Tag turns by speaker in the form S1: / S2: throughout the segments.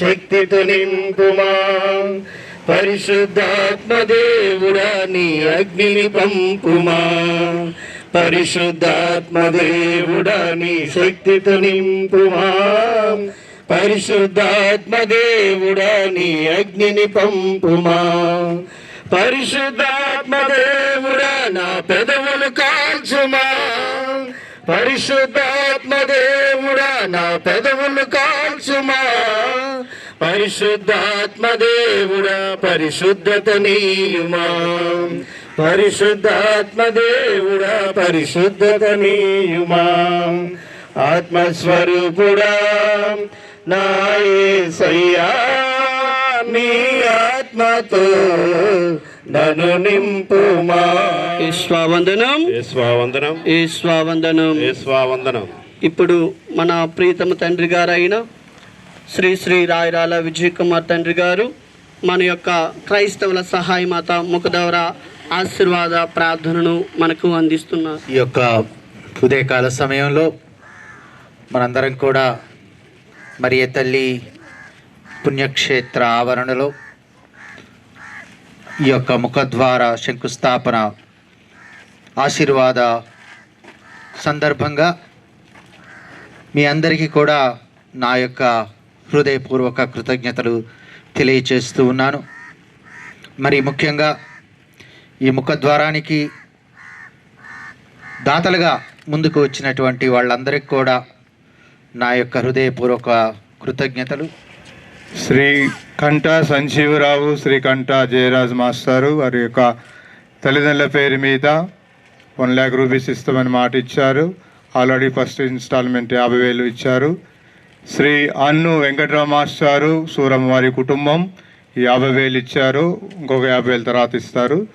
S1: శక్తితో నింపుమా పరిశుద్ధాత్మదేవుడా నీ అగ్నిని పంపుమా. పరిశుద్ధాత్మదేవుడా నీ శక్తితో నింపుమా పరిశుద్ధాత్మదేవుడా నీ అగ్నిని పంపుమా. పరిశుద్ధాత్మదేవుడా నా పెదవులు కాల్చుమా. పరిశుద్ధాత్మ దేవుడా నా పెదవులు కాల్చుమా. పరిశుద్ధాత్మ దేవుడా పరిశుద్ధత నీయుమా. పరిశుద్ధాత్మ దేవుడా పరిశుద్ధత నీయుమా. ఆత్మస్వరూపుడా నా యేసయ్యా నీ ఆత్మతో నన్ను నింపుమా.
S2: ఈశ్వవందనం
S3: యేస్వావందనం
S2: ఈశ్వవందనం
S3: యేస్వావందనం
S2: ఇప్పుడు మన ప్రీతమ తండ్రి గారైన శ్రీ శ్రీ రాయరాల విజయ్ కుమార్ తండ్రి గారు మన యొక్క క్రైస్తవుల సహాయమాత ముఖదవర ఆశీర్వాద ప్రార్థనను మనకు అందిస్తున్నారు.
S4: ఈ యొక్క ఉదయకాల సమయంలో మనందరం కూడా మరియ తల్లి పుణ్యక్షేత్ర ఆవరణలో ఈ యొక్క ముఖద్వార శంకుస్థాపన ఆశీర్వాద సందర్భంగా మీ అందరికీ కూడా నా యొక్క హృదయపూర్వక కృతజ్ఞతలు తెలియచేస్తూ ఉన్నాను. మరి ముఖ్యంగా ఈ ముఖద్వారానికి దాతలుగా ముందుకు వచ్చినటువంటి వాళ్ళందరికీ కూడా నా యొక్క హృదయపూర్వక కృతజ్ఞతలు.
S5: శ్రీకంఠ సంజీవరావు శ్రీకంఠ జయరాజ్ మాస్టారు వారి యొక్క తల్లిదండ్రుల పేరు మీద వన్ ల్యాక్ రూపీస్ ఇస్తామని మాట ఇచ్చారు ఆల్రెడీ ఫస్ట్ ఇన్స్టాల్మెంట్ యాభై వేలు ఇచ్చారు. శ్రీ అన్ను వెంకట్రావు మాస్టారు సూరమ్మ వారి కుటుంబం యాభై వేలు ఇచ్చారు. ఇంకొక యాభై వేలు తర్వాత ఇస్తారు.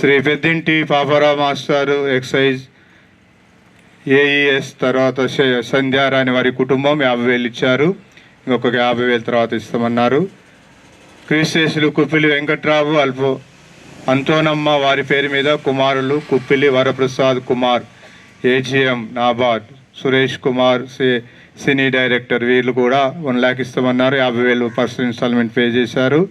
S5: శ్రీ పెద్దింటి పాపారావు మాస్టారు ఎక్సైజ్ ఏఈఎస్ తర్వాత సంధ్యారాణి వారి కుటుంబం యాభై వేలు ఇచ్చారు. ఇంకొక యాభై వేల తర్వాత ఇస్తామన్నారు. క్రీస్తేసులు కుప్పిలి వెంకట్రావు అల్పో అంతోనమ్మ వారి పేరు మీద కుమారులు కుప్పిలి వరప్రసాద్ కుమార్ ఏజిఎం నాబార్డ్ సురేష్ కుమార్ సి- సినీ డైరెక్టర్ వీళ్ళు కూడా వన్ ల్యాక్ ఇస్తామన్నారు. యాభై వేలు ఫస్ట్ ఇన్స్టాల్మెంట్ పే చేశారు.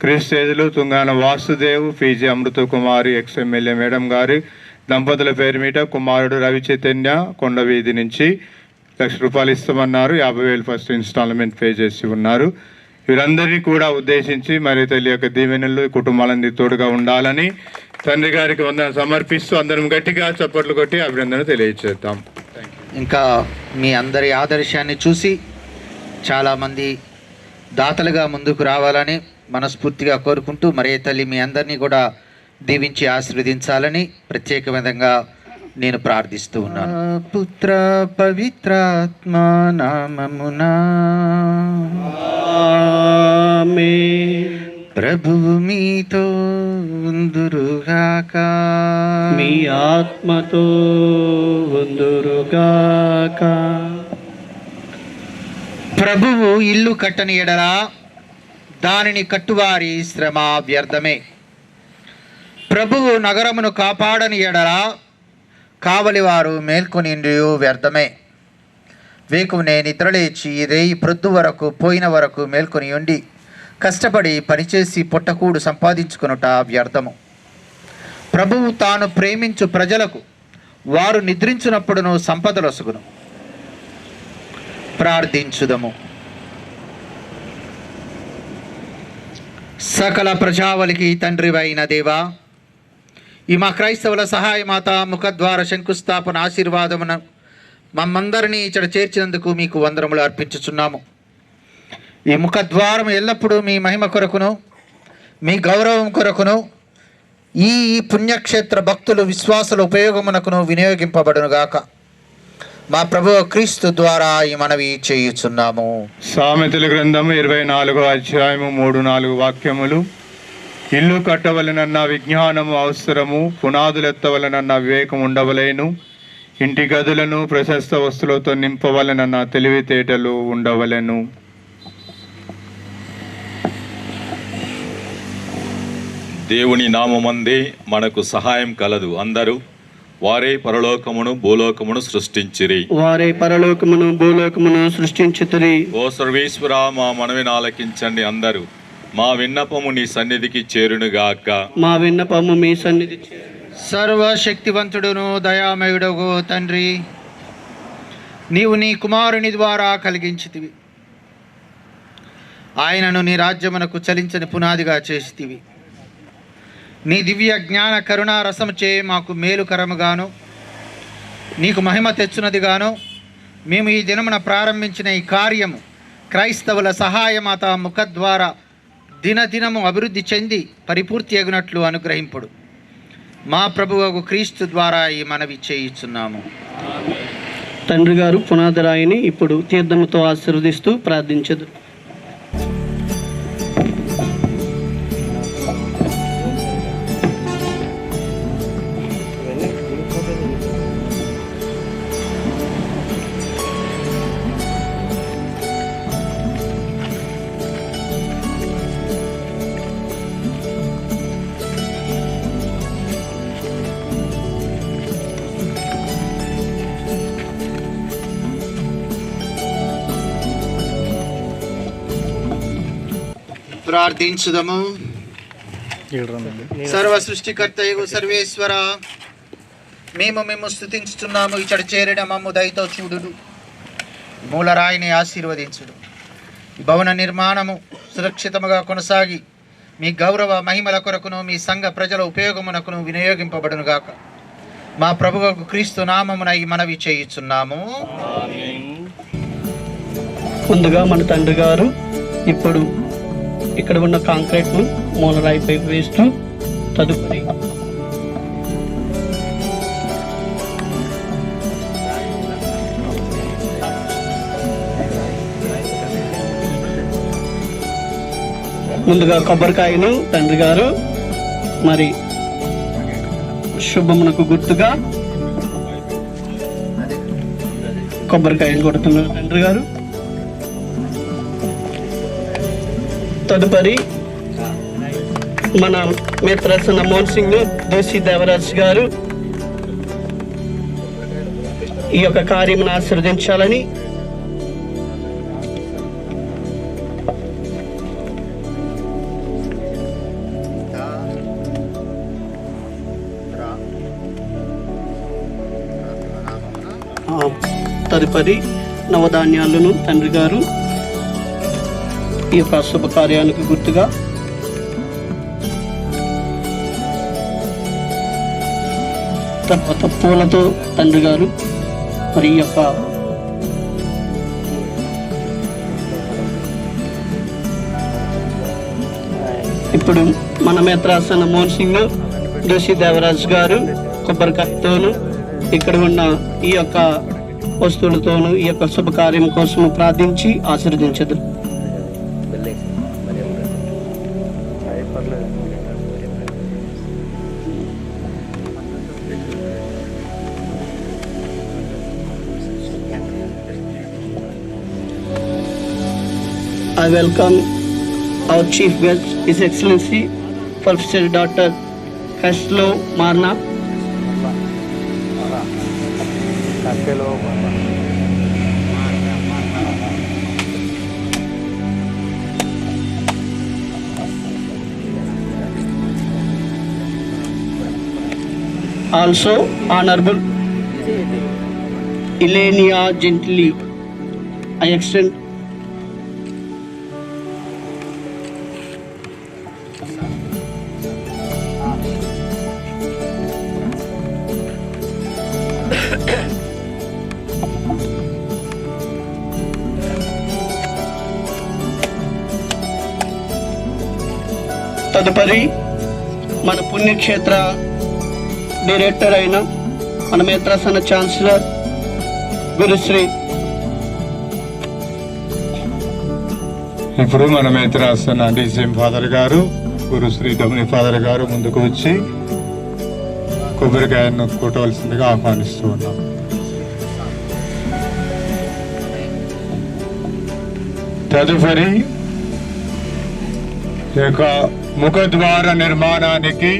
S5: క్రీస్తేజులు Tungana Vasudev PG Amrutha Kumari ex MLA madam గారి దంపతుల పేరు మీద కుమారుడు రవి చైతన్య కొండవీధి నుంచి లక్ష రూపాయలు ఇస్తామన్నారు. యాభై వేలు ఫస్ట్ ఇన్స్టాల్మెంట్ పే చేసి ఉన్నారు. వీరందరినీ కూడా ఉద్దేశించి మరి తెలియక దీవెనలు కుటుంబాలని కుటుంబాలన్నీ తోడుగా ఉండాలని తండ్రి గారికి వందన సమర్పిస్తూ అందరం గట్టిగా చప్పట్లు కొట్టి అభినందన తెలియజేద్దాం
S4: ఇంకా మీ అందరి ఆదర్శాన్ని చూసి చాలామంది దాతలుగా ముందుకు రావాలని మనస్ఫూర్తిగా కోరుకుంటూ మరే తల్లి మీ అందరినీ కూడా దీవించి ఆశీర్వదించాలని ప్రత్యేక విధంగా నేను ప్రార్థిస్తూ ఉన్నాను. పుత్ర పవిత్రాత్మ నామమునా. ప్రభువు మీతో ఉందురుగాక.
S2: మీ ఆత్మతో ఉందురుగాక.
S4: ప్రభువు ఇల్లు కట్టని ఎడలా దానిని కట్టువారి శ్రమ వ్యర్థమే. ప్రభువు నగరమును కాపాడని ఎడలా కావలివారు మేల్కొని వ్యర్థమే. వేకునే నిద్రలేచి రేయి ప్రొద్దు వరకు పోయిన వరకు మేల్కొని ఉండి కష్టపడి పనిచేసి పొట్టకూడు సంపాదించుకొనుట వ్యర్థము. ప్రభువు తాను ప్రేమించు ప్రజలకు వారు నిద్రించినప్పుడును సంపదలొసుగును. ప్రార్థించుదము. సకల ప్రజావలికి తండ్రివైన దేవా ఈ మా క్రైస్తవుల సహాయమాత ముఖద్వార శంకుస్థాపన ఆశీర్వాదమున మమ్మందరినీ ఇక్కడ చేర్చినందుకు మీకు వందరములు అర్పించుచున్నాము. ఈ ముఖద్వారం ఎల్లప్పుడూ మీ మహిమ కొరకును మీ గౌరవం కొరకును ఈ పుణ్యక్షేత్ర భక్తులు విశ్వాసుల ఉపయోగమునకును వినియోగింపబడునుగాక. మా ప్రభు క్రీస్తు ద్వారా ఈ మనవి చేయుచున్నాము.
S5: సామెతల గ్రంథము ఇరవై నాలుగో అధ్యాయము మూడు నాలుగు వాక్యములు. ఇల్లు కట్టవలనన్న విజ్ఞానము అవసరము పునాదులెత్తవలనన్న వివేకం ఉండవలేను. ఇంటి గదులను ప్రశస్త వస్తువులతో నింపవలనన్న తెలివితేటలు ఉండవలెను.
S6: దేవుని నామమందే మనకు సహాయం కలదు. అందరూ వారే పరలోకమును భూలోకమును సృష్టించిరి.
S2: వారే పరలోకమును భూలోకమును సృష్టించుతురి.
S6: ఓ సర్వేశ్వర మా మనవిని ఆలకించండి అందరూ. మా విన్నపము నీ సన్నిధికి చేరునుగాక.
S2: మా విన్నపము మీ సన్నిధి
S4: సర్వశక్తివంతుడును దయామయుడగు తండ్రి. నీవు నీ కుమారుని ద్వారా కలిగించితివి. ఆయనను నీ రాజ్యమునకు చలించని పునాదిగా చేసితివి. నీ దివ్య జ్ఞాన కరుణా రసముచే మాకు మేలుకరముగాను నీకు మహిమ తెచ్చునదిగాను. మేము ఈ దినమున ప్రారంభించిన ఈ కార్యము క్రైస్తవుల సహాయమాత ముఖద్వారా దినదినము అభివృద్ధి చెంది పరిపూర్తి ఎగునట్లు అనుగ్రహింపుడు. మా ప్రభువకు క్రీస్తు ద్వారా ఈ మనవి చేయిస్తున్నాము
S2: తండ్రి గారు పునాదిరాయిని ఇప్పుడు తీర్థముతో ఆశీర్వదిస్తూ ప్రార్థించదు
S4: ప్రార్థించుదము. సర్వ సృష్టికర్తయు సర్వేశ్వర మేము మేము స్థుతించుతున్నాము ఇచ్చట చేరిన మమ్ము దయతో చూడుడు మూలరాయిని ఆశీర్వదించుడు ఈ భవన నిర్మాణము సురక్షితముగా కొనసాగి మీ గౌరవ మహిమల కొరకును మీ సంఘ ప్రజల ఉపయోగమునకును వినియోగింపబడునుగాక మా ప్రభువుకు క్రీస్తు నామమున ఈ మనవి చేయుచున్నాము.
S2: ముందుగా మన తండ్రి గారు ఇప్పుడు ఇక్కడ ఉన్న కాంక్రీట్ను మూలరాయిపై వేస్తూ. తదుపరి ముందుగా కొబ్బరికాయను తండ్రి గారు మరి శుభమునకు గుర్తుగా కొబ్బరికాయలు కొడుతున్నారు తండ్రి గారు. తదుపరి మన మిత్రసన మోహన్ సింగ్ దోషి దేవరాజ్ గారు ఈ యొక్క కార్యమును ఆశీర్వదించాలని తదుపరి నవధాన్యాలను తండ్రి గారు ఈ యొక్క శుభకార్యానికి గుర్తుగా తర్వాత పూలతో తండ్రి గారు మరి ఈ యొక్క ఇప్పుడు మన మేత్రాసన మోహన్ సింగ్ జోషి దేవరాజ్ గారు కొబ్బరికాయతోను ఇక్కడ ఉన్న ఈ యొక్క వస్తువులతోనూ ఈ యొక్క శుభకార్యం కోసం ప్రార్థించి ఆశీర్వదించదు I welcome our chief guest, His Excellency, Professor Dr. Caslo Marna. Also honourable Ilenia Gentile I extend తదుపరి మన పుణ్యక్షేత్ర డైరెక్టర్ అయిన మన మేత్రాసన ఛాన్సలర్ గురుశ్రీ
S5: ఇప్పుడు మన మేత్రాసన డిసిఎం ఫాదర్ గారు గురుశ్రీ శ్రీ ఫాదర్ గారు ముందుకు వచ్చి కొబ్బరికాయను కొట్టవలసిందిగా ఆహ్వానిస్తూ ఉన్నాం. తదుపరి యొక్క ముఖద్వార నిర్మాణానికి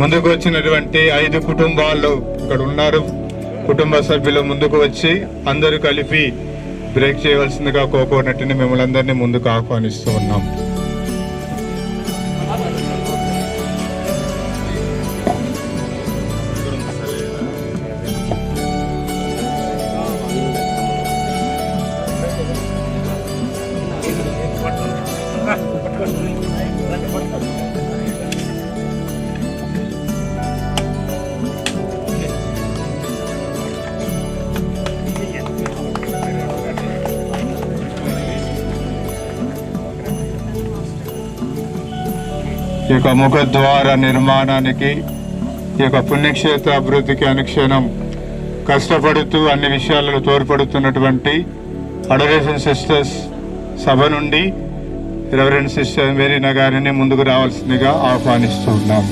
S5: ముందుకు వచ్చినటువంటి ఐదు కుటుంబాలు ఇక్కడ ఉన్నారు కుటుంబ సభ్యులు ముందుకు వచ్చి అందరూ కలిపి బ్రేక్ చేయవలసిందిగా కోకోనట్టుని మిమ్మల్ని అందరినీ ముందుకు ఆహ్వానిస్తూ ఉన్నాం. యొక్క ముఖద్వార నిర్మాణానికి ఈ యొక్క పుణ్యక్షేత్ర అభివృద్ధికి అనుక్షణం కష్టపడుతూ అన్ని విషయాలలో తోడ్పడుతున్నటువంటి అడరేషన్ సిస్టర్స్ సభ నుండి రెవరెండ్ సిస్టర్ మేరీనా గారిని ముందుకు రావాల్సిందిగా ఆహ్వానిస్తున్నాం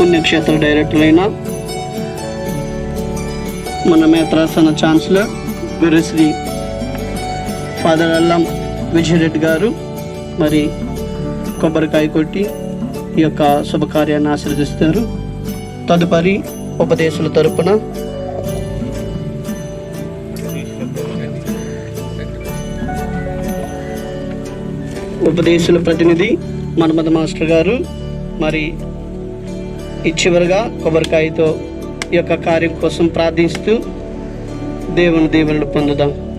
S2: పుణ్యక్షేత్ర డైరెక్టర్ అయిన మన మేత్రాసన ఛాన్సలర్ గురుశ్రీ ఫాదర్ అల్లం విజయరెడ్డి గారు మరి కొబ్బరికాయ కొట్టి ఈ యొక్క శుభకార్యాన్ని ఆశీర్వదిస్తారు. తదుపరి ఉపదేశాల తరపున ఉపదేశాల ప్రతినిధి మన్మథ మాస్టర్ గారు మరి చివరిగా కొబ్బరికాయతో ఈ యొక్క కార్యం కోసం ప్రార్థిస్తూ దేవుని దీవెనలు పొందుదాం.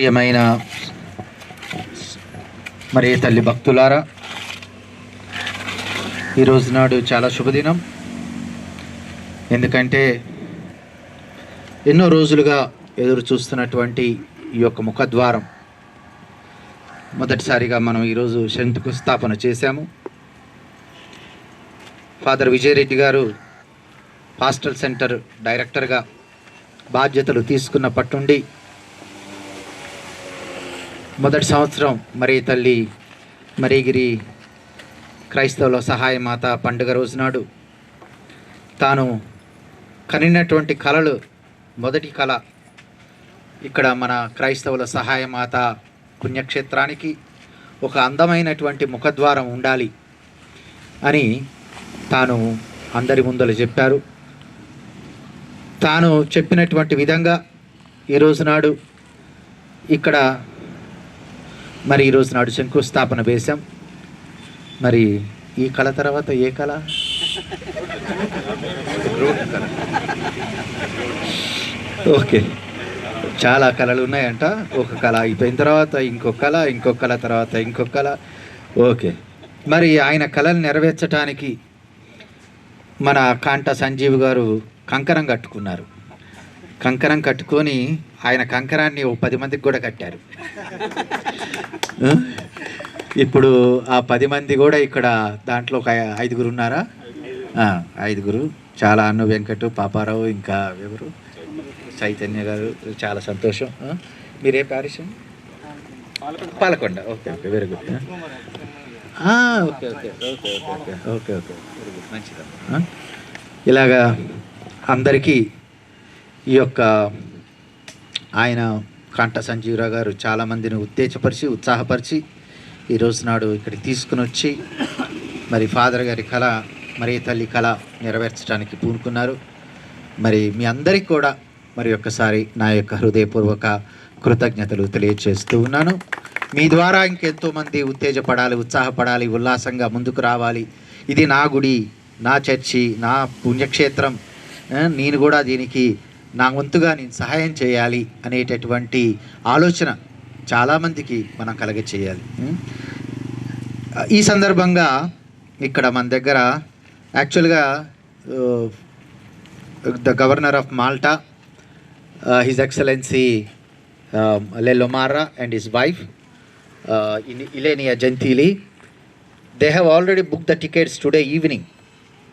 S4: ప్రియమైన మరి తల్లి భక్తులారా ఈరోజు నాడు చాలా శుభదినం. ఎందుకంటే ఎన్నో రోజులుగా ఎదురు చూస్తున్నటువంటి ఈ యొక్క ముఖద్వారం మొదటిసారిగా మనం ఈరోజు శంకుస్థాపన చేశాము. ఫాదర్ విజయరెడ్డి గారు హాస్టల్ సెంటర్ డైరెక్టర్గా బాధ్యతలు తీసుకున్నప్పటి నుండి మొదటి సంవత్సరం మరి తల్లి మరిగిరి క్రైస్తవుల సహాయ మాత పండుగ రోజు నాడు తాను కనినటువంటి కళలు మొదటి కళ ఇక్కడ మన క్రైస్తవుల సహాయ మాత పుణ్యక్షేత్రానికి ఒక అందమైనటువంటి ముఖద్వారం ఉండాలి అని తాను అందరి ముందలు చెప్పారు. తాను చెప్పినటువంటి విధంగా ఈరోజు నాడు ఇక్కడ మరి ఈరోజు నాడు శంకుస్థాపన వేశాం. మరి ఈ కళ తర్వాత ఏ కళ? ఓకే. చాలా కళలు ఉన్నాయంట. ఒక కళ అయిపోయిన తర్వాత ఇంకొక కళ ఇంకొక కళ తర్వాత ఇంకొక కళ. ఓకే. మరి ఆయన కళలు నెరవేర్చడానికి మన కాంట సంజీవ్ గారు కంకణం కట్టుకున్నారు. కంకరం కట్టుకొని ఆయన కంకరాన్ని ఓ పది మందికి కూడా కట్టారు? ఇప్పుడు ఆ పది మంది కూడా ఇక్కడ దాంట్లో ఒక ఐదుగురు ఉన్నారా? ఐదుగురు. చాలా అన్ను వెంకట్ పాపారావు ఇంకా ఎవరు? చైతన్య గారు చాలా సంతోషం? మీరే Paris? Palakonda. Okay okay very good okay okay okay okay okay okay okay very good మంచిదమ్మా? ఇలాగా అందరికీ ఈ యొక్క ఆయన కాంట సంజీవరావు గారు చాలామందిని ఉత్తేజపరిచి ఉత్సాహపరిచి ఈ రోజు నాడు ఇక్కడికి తీసుకుని వచ్చి మరి ఫాదర్ గారి కళ మరి తల్లి కళ నెరవేర్చడానికి పూనుకున్నారు. మరి మీ అందరికీ కూడా మరి ఒక్కసారి నా యొక్క హృదయపూర్వక కృతజ్ఞతలు తెలియజేస్తూ ఉన్నాను. మీ ద్వారా ఇంకెంతోమంది ఉత్తేజపడాలి ఉత్సాహపడాలి ఉల్లాసంగా ముందుకు రావాలి. ఇది నా గుడి నా చర్చి నా పుణ్యక్షేత్రం. నేను కూడా దీనికి నా వంతుగా నేను సహాయం చేయాలి అనేటటువంటి ఆలోచన చాలామందికి మనం కలగ చేయాలి ఈ సందర్భంగా ఇక్కడ మన దగ్గర యాక్చువల్గా the governor of Malta his excellency Lelomara and his wife Ilenia Gentile they have already book the tickets today evening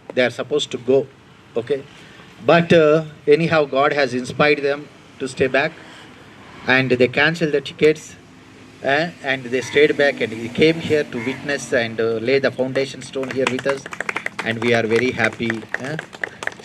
S4: they are suppose to go okay but uh, anyhow god has inspired them to stay back and they canceled the tickets uh, and they stayed back and we came here to witness and uh, lay the foundation stone here with us and we are very happy eh?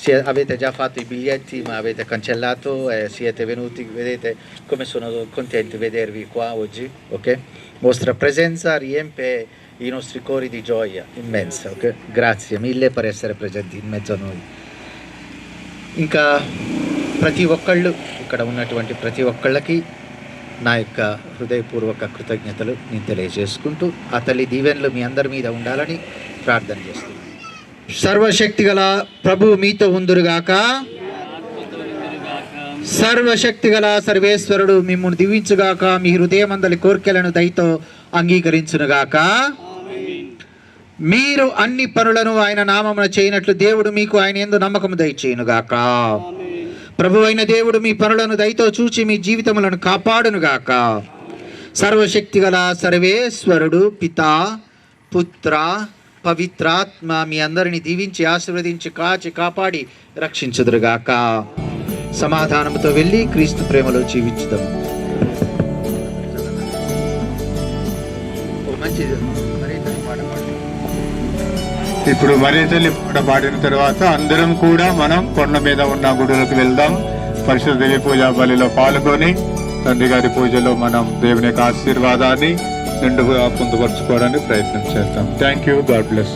S4: Se avete già fatto i biglietti ma avete cancellato e siete venuti, vedete come sono contenti di vedervi qua oggi, ok? Vostra presenza riempie i nostri cori di gioia immensa, ok? Grazie mille per essere presenti in mezzo a noi. ఇంకా ప్రతి ఒక్కళ్ళు ఇక్కడ ఉన్నటువంటి ప్రతి ఒక్కళ్ళకి నా యొక్క హృదయపూర్వక కృతజ్ఞతలు నేను తెలియజేసుకుంటూ ఆ తల్లి దీవెనలు మీ అందరి మీద ఉండాలని ప్రార్థన చేస్తున్నాను. సర్వశక్తి గల ప్రభు మీతో ఉందురుగాక సర్వశక్తి గల సర్వేశ్వరుడు మిమ్మల్ని దీవించుగాక మీ హృదయమందలి కోరికలను దయతో అంగీకరించునుగాక మీరు అన్ని పనులను ఆయన నామమున చేయనట్లు దేవుడు మీకు ఆయన ఎందు నమ్మకము దయచేయునుగాక ప్రభు అయిన దేవుడు మీ పనులను దయతో చూచి మీ జీవితములను కాపాడునుగాక సర్వశక్తి గల సర్వేశ్వరుడు పితా పుత్ర పవిత్రాత్మ మీ అందరిని దీవించి ఆశీర్వదించి కాచి కాపాడి రక్షించుదురుగాక సమాధానముతో వెళ్ళి క్రీస్తు ప్రేమలో జీవించుదాము.
S5: ఇప్పుడు మరే తల్లి పాట పాడిన తర్వాత అందరం కూడా మనం కొండ మీద ఉన్న గుడులకు వెళ్దాం. పరిశుద్ధ దేవి పూజా బలిలో పాల్గొని తండ్రి గారి పూజలో మనం దేవుని యొక్క ఆశీర్వాదాన్ని నిండుగా పొందుపరచుకోవడానికి ప్రయత్నం చేద్దాం థ్యాంక్ యూ గాడ్ బ్లెస్